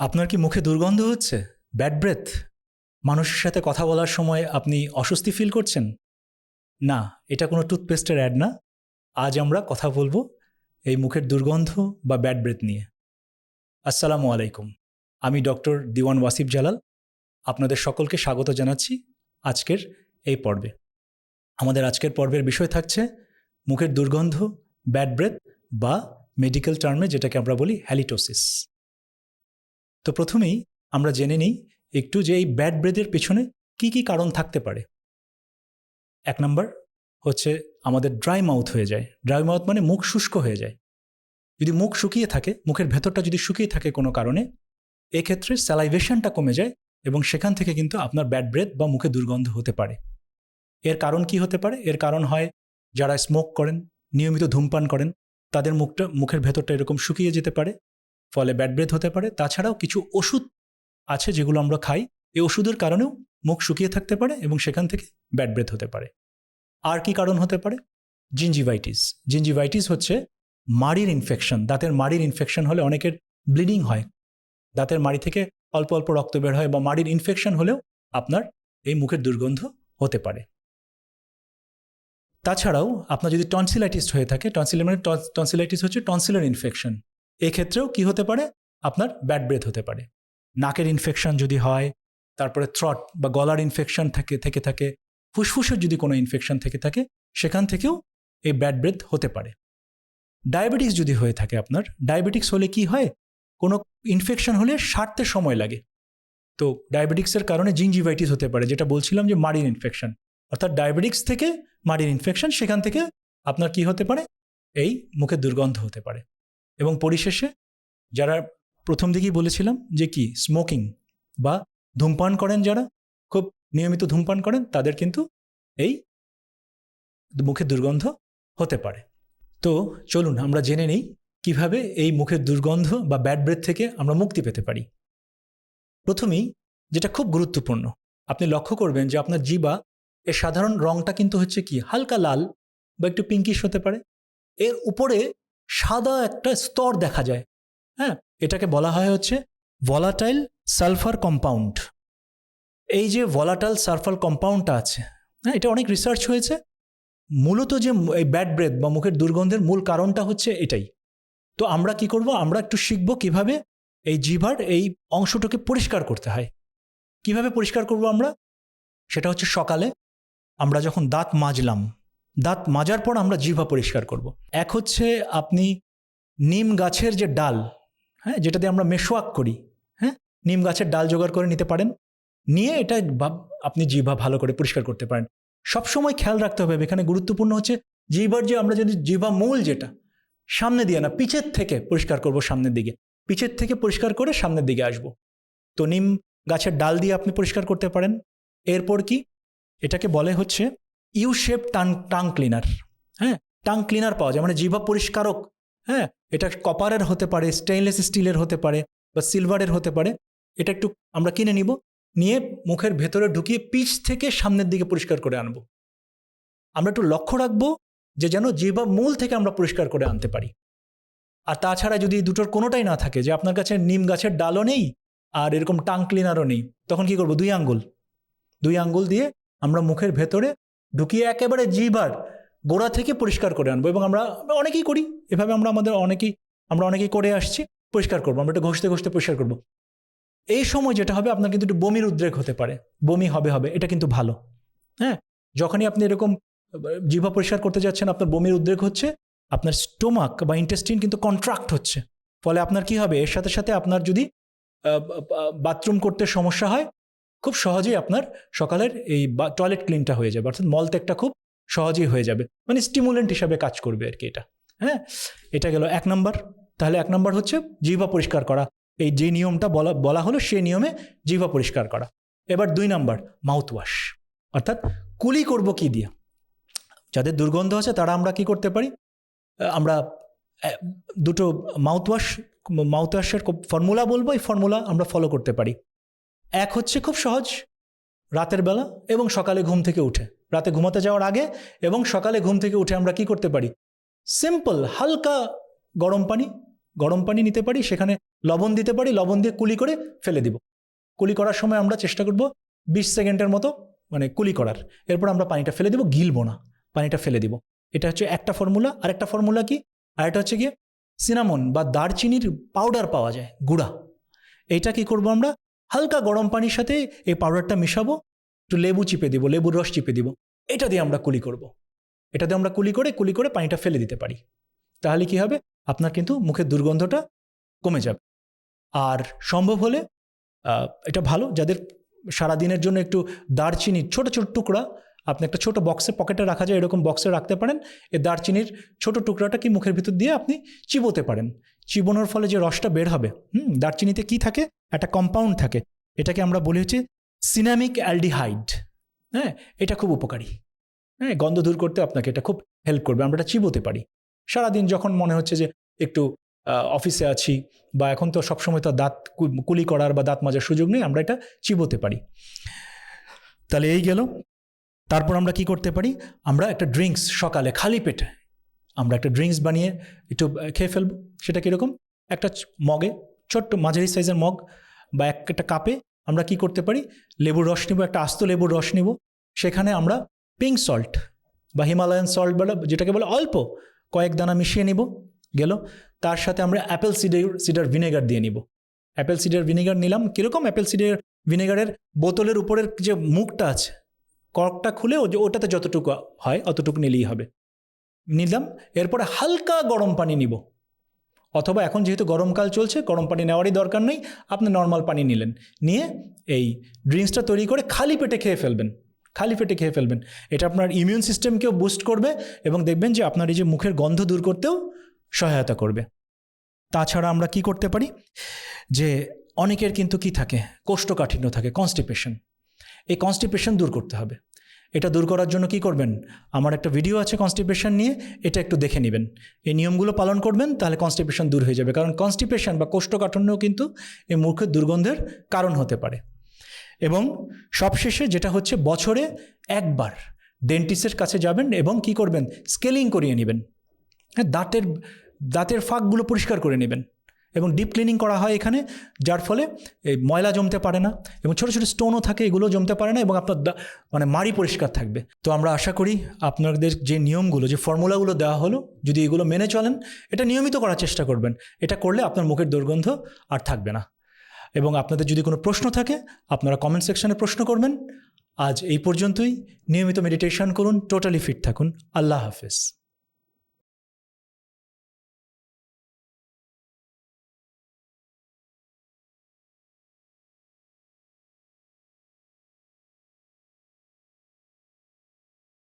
আপনার কি মুখে দুর্গন্ধ হচ্ছে? ব্যাড ব্রেথ মানুষের সাথে কথা বলার সময় আপনি অস্বস্তি ফিল করছেন? না, এটা কোনো টুথপেস্টের অ্যাড না। আজ আমরা কথা বলব এই মুখের দুর্গন্ধ বা ব্যাড ব্রেথ নিয়ে। আসসালামু আলাইকুম। আমি ডক্টর দিওয়ান ওয়াসিফ জালাল। আপনাদের সকলকে স্বাগত জানাচ্ছি আজকের এই পর্বে। আমাদের আজকের পর্বের বিষয় থাকছে মুখের দুর্গন্ধ ব্যাড ব্রেথ বা মেডিকেল টার্মে যেটাকে আমরা বলি হ্যালিটোসিস তো প্রথমেই আমরা জেনে নিই একটু যে এই ব্যাড ব্রেথের পেছনে কি কি কারণ থাকতে পারে। এক নম্বর হচ্ছে আমাদের ড্রাই মাউথ হয়ে যায়। ড্রাই মাউথ মানে মুখ শুষ্ক হয়ে যায়। যদি মুখ শুকিয়ে থাকে, মুখের ভেতরটা যদি শুকিয়ে থাকে কোনো কারণে, এক্ষেত্রে স্যালাইভেশনটা কমে যায় এবং সেখান থেকে কিন্তু আপনার ব্যাড ব্রেথ বা মুখে দুর্গন্ধ হতে পারে। এর কারণ কি হতে পারে? এর কারণ হয় যারা স্মোক করেন, নিয়মিত ধূমপান করেন, তাদের মুখটা, মুখের ভেতরটা এরকম শুকিয়ে যেতে পারে। ফলে ব্যাড ব্রেথ হতে পারে। তাছাড়াও কিছু ওষুধ আছে যেগুলো আমরা খাই। এই ওষুধের কারণেও মুখ শুকিয়ে থাকতে পারে এবং সেখান থেকে ব্যাড ব্রেথ হতে পারে। আর কি কারণ হতে পারে? জিঞ্জিভাইটিস জিঞ্জিভাইটিস হচ্ছে মাড়ির ইনফেকশন দাঁতের মাড়ির ইনফেকশন হলে অনেকের ব্লিডিং হয়। দাঁতের মাড়ি থেকে অল্প অল্প রক্ত বের হয় বা মাড়ির ইনফেকশন হলেও আপনার এই মুখের দুর্গন্ধ হতে পারে। তাছাড়াও আপনার যদি টনসিলাইটিস হয়ে থাকে টনসিল মানে টনসিলাইটিস হচ্ছে টনসিলার ইনফেকশন এক্ষেত্রেও কি হতে পারে? আপনার ব্যাড ব্রেথ হতে পারে। নাকের ইনফেকশন যদি হয়, তারপরে থ্রট বা গলার ইনফেকশন থেকে থেকে থাকে, ফুসফুসের যদি কোনো ইনফেকশন থেকে থাকে, সেখান থেকেও এই ব্যাড ব্রেথ হতে পারে। ডায়াবেটিক্স যদি হয়ে থাকে আপনার ডায়াবেটিক্স হলে কি হয়? কোনো ইনফেকশন হলে সারতে সময় লাগে। তো ডায়াবেটিক্সের কারণে জিঞ্জিভাইটিস হতে পারে, যেটা বলছিলাম যে মাড়ির ইনফেকশন অর্থাৎ ডায়াবেটিক্স থেকে মাড়ির ইনফেকশন সেখান থেকে আপনার কি হতে পারে? এই মুখের দুর্গন্ধ হতে পারে। এবং পরিশেষে যারা প্রথম দিকেই বলেছিলাম যে কি স্মোকিং বা ধূমপান করেন যারা, খুব নিয়মিত ধূমপান করেন, তাদের কিন্তু এই মুখের দুর্গন্ধ হতে পারে। তো চলুন আমরা জেনে নিই কীভাবে এই মুখের দুর্গন্ধ বা ব্যাড ব্রেথ থেকে আমরা মুক্তি পেতে পারি। প্রথমেই যেটা খুব গুরুত্বপূর্ণ, আপনি লক্ষ্য করবেন যে আপনার জিবা এর সাধারণ রংটা কিন্তু হচ্ছে কি, হালকা লাল বা একটু পিঙ্কিশ হতে পারে। এর উপরে সাদা একটা স্তর দেখা যায়। হ্যাঁ এটাকে বলা হয় হচ্ছে ভলাটাইল সালফার কম্পাউন্ড এই যে ভলাটাইল সালফার কম্পাউন্ডটা আছে হ্যাঁ এটা অনেক রিসার্চ হয়েছে। মূলত যে এই ব্যাড ব্রেথ বা মুখের দুর্গন্ধের মূল কারণটা হচ্ছে এটাই। তো আমরা কি করব? আমরা একটু শিখব কীভাবে এই জিভার এই অংশটাকে পরিষ্কার করতে হয়। কীভাবে পরিষ্কার করব আমরা? সেটা হচ্ছে সকালে আমরা যখন দাঁত মাজলাম দাঁত মাজার পর আমরা জিভা পরিষ্কার করব। এক হচ্ছে আপনি নিম গাছের যে ডাল হ্যাঁ যেটা দিয়ে আমরা মেশোয়াক করি হ্যাঁ নিম গাছের ডাল জোগাড় করে নিতে পারেন। নিয়ে এটা আপনি জিভা ভালো করে পরিষ্কার করতে পারেন। সবসময় খেয়াল রাখতে হবে, এখানে গুরুত্বপূর্ণ হচ্ছে জিভার যে আমরা যদি জিভা মূল যেটা, সামনে দিয়ে না, পিছের থেকে পরিষ্কার করব সামনের দিকে। পিছের থেকে পরিষ্কার করে সামনের দিকে আসব। তো নিম গাছের ডাল দিয়ে আপনি পরিষ্কার করতে পারেন। এরপর কি? এটাকে বলে হচ্ছে U shape tongue tongue cleaner হ্যাঁ? টাং ক্লিনার পাওয়া যায় মানে জিভা পরিষ্কারক হ্যাঁ? এটা কপারের হতে পারে, স্টেইনলেস স্টিলের হতে পারে বা সিলভারের হতে পারে। এটা একটু আমরা কিনে নিব, নিয়ে মুখের ভেতরে ঢুকিয়ে পিচ থেকে সামনের দিকে পরিষ্কার করে আনব। আমরা একটু লক্ষ্য রাখব যে যেন জিভা মূল থেকে আমরা পরিষ্কার করে আনতে পারি। আর তাছাড়া যদি দুটোর কোনোটাই না থাকে, যে আপনার কাছে নিম গাছের ডালও নেই আর এরকম টাং ক্লিনারও নেই, তখন কি করব? দুই আঙ্গুল। দুই আঙ্গুল দিয়ে আমরা মুখের ভেতরে ঢুকিয়ে একেবারে জিভার গোড়া থেকে পরিষ্কার করে আনব এবং আমরা অনেকেই করি। এভাবে আমরা আমাদের অনেকেই, আমরা অনেকেই করে আসছি, পরিষ্কার করব। আমরা একটু ঘষতে ঘষতে পরিষ্কার করব। এই সময় যেটা হবে, আপনার কিন্তু একটু বমির উদ্রেক হতে পারে। বমি হবে হবে, এটা কিন্তু ভালো। হ্যাঁ? যখনই আপনি এরকম, জিভা পরিষ্কার করতে যাচ্ছেন, আপনার বমির উদ্রেক হচ্ছে, আপনার স্টোমাক বা ইন্টেস্টিন কিন্তু কন্ট্রাক্ট হচ্ছে। ফলে আপনার কি হবে? এর সাথে সাথে আপনার যদি বাথরুম করতে সমস্যা হয় খুব সহজেই আপনার সকালের এই টয়লেট ক্লিনটা হয়ে যাবে, অর্থাৎ মলত্যাগটা খুব সহজেই হয়ে যাবে। মানে স্টিমুলেন্ট হিসাবে কাজ করবে আর কি এটা হ্যাঁ? এটা গেল এক নম্বর তাহলে এক নম্বর হচ্ছে জিভা পরিষ্কার করা। এই যে নিয়মটা বলা বলা হলো সেই নিয়মে জিভা পরিষ্কার করা। এবার দুই নম্বর মাউথ ওয়াশ অর্থাৎ কুলি করব কি দিয়ে? যাদের দুর্গন্ধ আছে তারা আমরা কি করতে পারি? আমরা দুটো মাউথ ওয়াশ মাউথ ওয়াশের ফর্মুলা বলব, এই ফর্মুলা আমরা ফলো করতে পারি। এক হচ্ছে খুব সহজ, রাতের বেলা এবং সকালে ঘুম থেকে উঠে। রাতে ঘুমাতে যাওয়ার আগে এবং সকালে ঘুম থেকে উঠে আমরা কি করতে পারি? সিম্পল হালকা গরম পানি গরম পানি নিতে পারি, সেখানে লবণ দিতে পারি, লবণ দিয়ে কুলি করে ফেলে দিব। কুলি করার সময় আমরা চেষ্টা করব বিশ সেকেন্ডের মতো মানে কুলি করার। এরপর আমরা পানিটা ফেলে দিব, গিলবো না, পানিটা ফেলে দিব। এটা হচ্ছে একটা ফর্মুলা। আর একটা ফর্মুলা কি? আর এটা হচ্ছে গিয়ে, সিনামন বা দারচিনির পাউডার পাওয়া যায়, গুঁড়া। এইটা কি করব আমরা? হালকা গরম পানির সাথে এই পাউডারটা মিশাবো, একটু লেবু চিপে দিব, লেবুর রস চিপে দিব। এটা দিয়ে আমরা কুলি করব। এটা দিয়ে আমরা কুলি করে কুলি করে পানিটা ফেলে দিতে পারি। তাহলে কি হবে? আপনার কিন্তু মুখের দুর্গন্ধটা কমে যাবে। আর সম্ভব হলে এটা ভালো, যাদের সারাদিনের জন্য একটু দারচিনির ছোট ছোট টুকরা, আপনি একটা ছোট বক্সে পকেটে রাখা যায়, এরকম বক্সে রাখতে পারেন। এই দারচিনির ছোট টুকরাটা কি মুখের ভিতর দিয়ে আপনি চিবোতে পারেন। চিবোনোর ফলে যে রসটা বের হবে, হুম, দারচিনিতে কি থাকে? একটা কম্পাউন্ড থাকে। এটাকে আমরা বলি হচ্ছে সিনামিক অ্যালডিহাইড হ্যাঁ এটা খুব উপকারী। হ্যাঁ গন্ধ দূর করতে আপনাকে এটা খুব হেল্প করবে। আমরা এটা চিবোতে পারি। সারাদিন যখন মনে হচ্ছে যে একটু অফিসে আছি বা এখন তো সবসময় তো দাঁত কুলি করার বা দাঁত মাজার সুযোগ নেই, আমরা এটা চিবোতে পারি। তাহলে এই গেল। তারপর আমরা কি করতে পারি? আমরা একটা ড্রিঙ্কস সকালে, খালি পেটে আমরা একটা ড্রিঙ্কস বানিয়ে একটু খেয়ে ফেলব। সেটা কীরকম? একটা মগে, ছোট্ট মাঝারি সাইজের মগ বা এক, একটা কাপে আমরা কি করতে পারি? লেবুর রস নিব, একটা আস্ত লেবুর রস নিব। সেখানে আমরা পিঙ্ক সল্ট বা হিমালয়ান সল্ট বলে, যেটাকে বলে অল্প কয়েক দানা মিশিয়ে নিব, গেল। তার সাথে আমরা অ্যাপেল সিডার সিডার ভিনেগার দিয়ে নিব। অ্যাপেল সিডার ভিনেগার নিলাম। কীরকম? অ্যাপেল সিডার ভিনেগারের বোতলের উপরের যে মুখটা আছে কর্কটা খুলে ওটাতে যতটুকু হয়, অতটুকু নিলেই হবে। নিলাম, এরপরে হালকা গরম পানি নিব। অথবা এখন যেহেতু গরমকাল চলছে, গরম পানি নেওয়ারই দরকার নেই, আপনি নর্মাল পানি নিলেন। নিয়ে এই ড্রিঙ্কসটা তৈরি করে খালি পেটে খেয়ে ফেলবেন। খালি পেটে খেয়ে ফেলবেন। এটা আপনার ইমিউন সিস্টেমকেও বুস্ট করবে এবং দেখবেন যে আপনার এই যে মুখের গন্ধ দূর করতেও সহায়তা করবে। তাছাড়া আমরা কি করতে পারি? যে অনেকের কিন্তু কি থাকে? কোষ্ঠকাঠিন্য থাকে কনস্টিপেশন এই কনস্টিপেশন দূর করতে হবে। এটা দূর করার জন্য কি করবেন? আমার একটা ভিডিও আছে কনস্টিপেশন নিয়ে, এটা একটু দেখে নেবেন। এই নিয়মগুলো পালন করবেন, তাহলে কনস্টিপেশন দূর হয়ে যাবে। কারণ কনস্টিপেশন বা কোষ্ঠকাঠিন্যও কিন্তু এই মুখের দুর্গন্ধের কারণ হতে পারে। এবং সবশেষে যেটা হচ্ছে বছরে একবার ডেন্টিস্টের কাছে যাবেন এবং কি করবেন? স্কেলিং করিয়ে নেবেন। হ্যাঁ দাঁতের দাঁতের ফাঁকগুলো পরিষ্কার করে নেবেন। এবং ডিপ ক্লিনিং করা হয় এখানে, যার ফলে এই ময়লা জমতে পারে না এবং ছোটো ছোটো স্টোনও থাকে, এগুলো জমতে পারে না এবং আপনার মানে মাড়ি পরিষ্কার থাকবে। তো আমরা আশা করি আপনাদের যে নিয়মগুলো, যে ফর্মুলাগুলো দেওয়া হলো, যদি এগুলো মেনে চলেন, এটা নিয়মিত করার চেষ্টা করবেন। এটা করলে আপনার মুখের দুর্গন্ধ আর থাকবে না। এবং আপনাদের যদি কোনো প্রশ্ন থাকে, আপনারা কমেন্ট সেকশনে প্রশ্ন করবেন। আজ এই পর্যন্তই। নিয়মিত মেডিটেশন করুন টোটালি ফিট থাকুন। আল্লাহ হাফেজ।